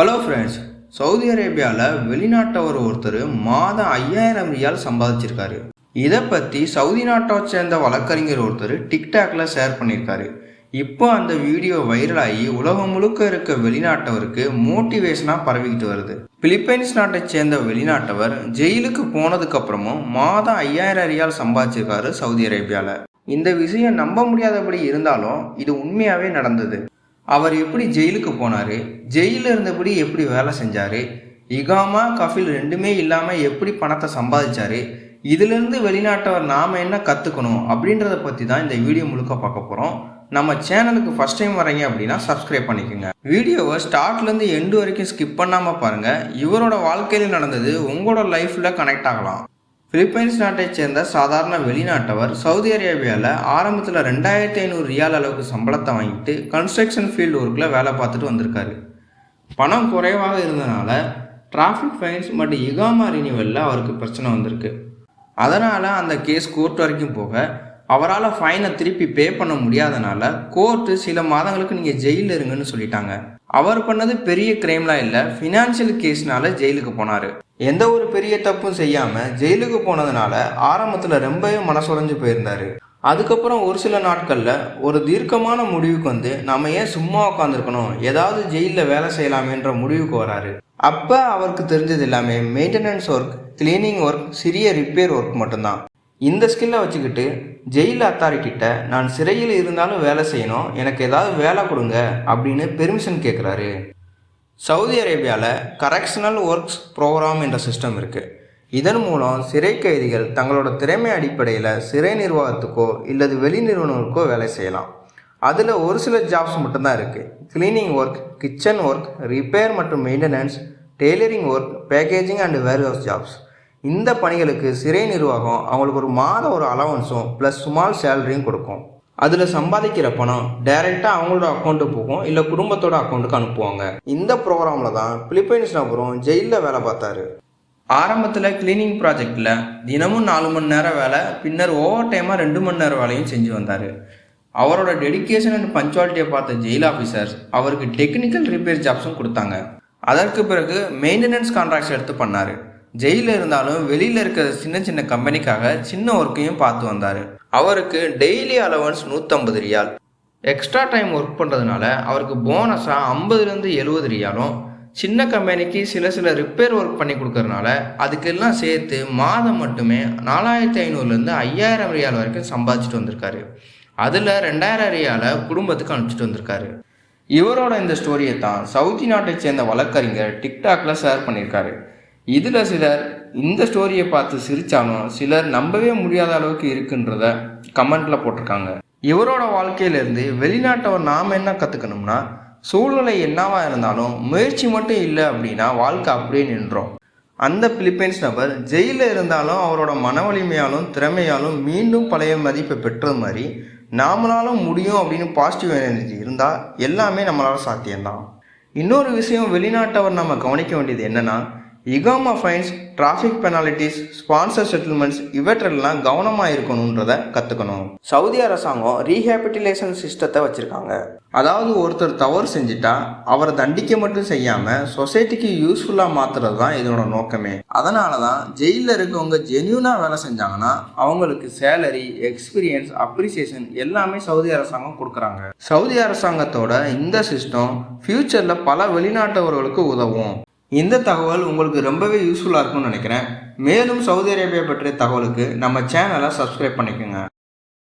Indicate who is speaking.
Speaker 1: Hello friends Saudi அரேபியாவில் வெளிநாட்டவர் ஒருத்தர் மாதம் ஐயாயிரம் ரியால் சம்பாதிச்சிருக்காரு. இதை பற்றி சவுதி நாட்டை சேர்ந்த வழக்கறிஞர் ஒருத்தர் டிக்டாக்ல ஷேர் பண்ணியிருக்காரு இப்போ அந்த வீடியோ வைரலாகி உலகம் முழுக்க இருக்க வெளிநாட்டவருக்கு மோட்டிவேஷனாக பரவிக்கிட்டு வருது. பிலிப்பைன்ஸ் நாட்டை சேர்ந்த வெளிநாட்டவர் ஜெயிலுக்கு போனதுக்கப்புறமும் மாதம் ஐயாயிரம் ரியால் சம்பாதிச்சிருக்காரு சவுதி அரேபியாவில் இந்த விஷயம் நம்ப முடியாதபடி இருந்தாலும் இது உண்மையாகவே நடந்தது. அவர் எப்படி ஜெயிலுக்கு போனார்? ஜெயிலில் இருந்தபடி எப்படி வேலை செஞ்சார்? இகாமா கஃபில் ரெண்டுமே இல்லாமல் எப்படி பணத்தை சம்பாதிச்சார்? இதிலிருந்து வெளிநாட்டவர் நாம் என்ன கற்றுக்கணும் அப்படின்றத பற்றி தான் இந்த வீடியோ முழுக்க பார்க்க போகிறோம் நம்ம சேனலுக்கு ஃபஸ்ட் டைம் வரீங்க அப்படின்னா சப்ஸ்கிரைப் பண்ணிக்கோங்க. வீடியோவை ஸ்டார்ட்லேருந்து எண்டு வரைக்கும் ஸ்கிப் பண்ணாமல் பாருங்கள் இவரோட வாழ்க்கையில் நடந்தது உங்களோட லைஃப்பில் கனெக்ட் ஆகலாம். பிலிப்பைன்ஸ் நாட்டைச் சேர்ந்த சாதாரண வெளிநாட்டவர் சவுதி அரேபியாவில் ஆரம்பத்தில் ரெண்டாயிரத்தி ஐநூறு ரியால் அளவுக்கு சம்பளத்தை வாங்கிட்டு கன்ஸ்ட்ரக்ஷன் ஃபீல்டு ஒர்க்கில் வேலை பார்த்துட்டு வந்திருக்காரு. பணம் குறைவாக இருந்தனால டிராஃபிக் ஃபைன்ஸ் மற்றும் இகாமா ரினிவலில் அவருக்கு பிரச்சனை வந்திருக்கு. அதனால் அந்த கேஸ் கோர்ட் வரைக்கும் போக அவரால் ஃபைனை திருப்பி பே பண்ண முடியாதனால கோர்ட்டு சில மாதங்களுக்கு நீங்கள் ஜெயிலில் இருங்கன்னு சொல்லிட்டாங்க. அவர் பண்ணது பெரிய கிரைம்லாம் இல்லை ஃபினான்ஷியல் கேஸ்னால ஜெயிலுக்கு போனார். எந்த ஒரு பெரிய தப்பும் செய்யாமல் ஜெயிலுக்கு போனதுனால ஆரம்பத்தில் ரொம்பவே மனசுடைஞ்சு போயிருந்தார். அதுக்கப்புறம் ஒரு சில நாட்களில் ஒரு தீர்க்கமான முடிவுக்கு வந்து நம்ம ஏன் சும்மா உட்காந்துருக்கணும் ஏதாவது ஜெயிலில் வேலை செய்யலாமேன்ற முடிவுக்கு வராரு. அப்போ அவருக்கு தெரிஞ்சது எல்லாமே மெயின்டெனன்ஸ் ஒர்க் கிளீனிங் ஒர்க் சிறிய ரிப்பேர் ஒர்க் மட்டும்தான். இந்த ஸ்கில்லை வச்சுக்கிட்டு ஜெயில் அத்தாரிட்டிகிட்ட நான் சிறையில் இருந்தாலும் வேலை செய்யணும் எனக்கு ஏதாவது வேலை கொடுங்க அப்படின்னு பெர்மிஷன் கேட்குறாரு சவுதி அரேபியாவில் கரெக்ஷனல் ஒர்க்ஸ் ப்ரோக்ராம் என்ற சிஸ்டம் இருக்குது இதன் மூலம் சிறை கைதிகள் தங்களோட திறமை அடிப்படையில் சிறை நிர்வாகத்துக்கோ இல்லது வெளி நிறுவனங்களுக்கோ வேலை செய்யலாம். அதில் ஒரு சில ஜாப்ஸ் மட்டும்தான் இருக்குது cleaning work kitchen work repair மற்றும் maintenance tailoring work packaging and warehouse jobs இந்த பணிகளுக்கு சிறை நிர்வாகம் அவங்களுக்கு ஒரு மாத ஒரு அலவன்ஸும் ப்ளஸ் ஸ்மால் சேலரியும் கொடுக்கும். அதில் சம்பாதிக்கிற பணம் டைரெக்டாக அவங்களோட அக்கௌண்ட்டுக்கு போகும் இல்லை குடும்பத்தோட அக்கௌண்ட்டுக்கு அனுப்புவாங்க. இந்த ப்ரோக்ராமில் தான் பிலிப்பைன்ஸ் நபரும் ஜெயிலில் வேலை பார்த்தாரு. ஆரம்பத்தில் கிளீனிங் ப்ராஜெக்டில் தினமும் நாலு மணி நேரம் வேலை பின்னர் ஓவர் டைமாக ரெண்டு மணி நேரம் வேலையும் செஞ்சு வந்தார். அவரோட டெடிகேஷன் அண்ட் பஞ்சுவாலிட்டியை பார்த்த ஜெயில் ஆஃபீஸர்ஸ் அவருக்கு டெக்னிக்கல் ரிப்பேர் ஜாப்ஸும் கொடுத்தாங்க. அதற்கு பிறகு மெயின்டெனன்ஸ் கான்ட்ராக்ட்ஸ் எடுத்து பண்ணார். ஜெயிலில் இருந்தாலும் வெளியில் இருக்கிற சின்ன சின்ன கம்பெனிக்காக சின்ன ஒர்க்கையும் பார்த்து வந்தார். அவருக்கு டெய்லி அலவன்ஸ் நூற்றம்பது ரியால் எக்ஸ்ட்ரா டைம் ஒர்க் பண்ணுறதுனால அவருக்கு போனஸாக ஐம்பதுலேருந்து எழுபது ரியாலும் சின்ன கம்பெனிக்கு சில சில ரிப்பேர் ஒர்க் பண்ணி கொடுக்கறனால அதுக்கெல்லாம் சேர்த்து மாதம் மட்டுமே நாலாயிரத்தி ஐநூறுலேருந்து ஐயாயிரம் ரியால் வரைக்கும் சம்பாதிச்சுட்டு வந்திருக்காரு. அதில் ரெண்டாயிரம் ரியாலை குடும்பத்துக்கு அனுப்பிச்சிட்டு வந்திருக்காரு. இவரோட இந்த ஸ்டோரியை தான் சவுதி நாட்டை சேர்ந்த வழக்கறிஞர் டிக்டாக்ல ஷேர் பண்ணியிருக்காரு. இதில் சிலர் இந்த ஸ்டோரியை பார்த்து சிரித்தாலும் சிலர் நம்பவே முடியாத அளவுக்கு இருக்குன்றத கமெண்ட்டில் போட்டிருக்காங்க. இவரோட வாழ்க்கையிலேருந்து வெளிநாட்டவர் நாம் என்ன கற்றுக்கணும்னா சூழ்நிலை என்னவாக இருந்தாலும் முயற்சி மட்டும் இல்லை அப்படின்னா வாழ்க்கை அப்படியே நின்றோம். அந்த பிலிப்பைன்ஸ் நபர் ஜெயிலில் இருந்தாலும் அவரோட மன வலிமையாலும் திறமையாலும் மீண்டும் பழைய மதிப்பை பெற்றது மாதிரி நாமளாலும் முடியும் அப்படின்னு பாசிட்டிவ் எனர்ஜி இருந்தால் எல்லாமே நம்மளால் சாத்தியம்தான். இன்னொரு விஷயம் வெளிநாட்டவர் நம்ம கவனிக்க வேண்டியது என்னென்னா இகாமா fines traffic penalties sponsor settlements இவற்றெல்லாம் கவனமாக இருக்கணுன்றத கற்றுக்கணும் சவுதி அரசாங்கம் ரீஹேபிட்டிலேஷன் சிஸ்டத்தை வச்சுருக்காங்க. அதாவது ஒருத்தர் தவறு செஞ்சுட்டா அவரை தண்டிக்க மட்டும் செய்யாமல் சொசைட்டிக்கு யூஸ்ஃபுல்லாக மாற்றுறது தான் இதோட நோக்கமே. அதனால தான் ஜெயிலில் இருக்கவங்க ஜென்யூனாக வேலை செஞ்சாங்கன்னா அவங்களுக்கு சேலரி எக்ஸ்பீரியன்ஸ் அப்ரிசியேஷன் எல்லாமே சவுதி அரசாங்கம் கொடுக்குறாங்க. சவுதி அரசாங்கத்தோட இந்த சிஸ்டம் ஃப்யூச்சரில் பல வெளிநாட்டவர்களுக்கு உதவும். இந்த தகவல் உங்களுக்கு ரொம்பவே யூஸ்ஃபுல்லாக இருக்கும்னு நினைக்கிறேன். மேலும் சவுதி அரேபியா பற்றிய தகவலுக்கு நம்ம சேனலை சப்ஸ்கிரைப் பண்ணிக்கோங்க.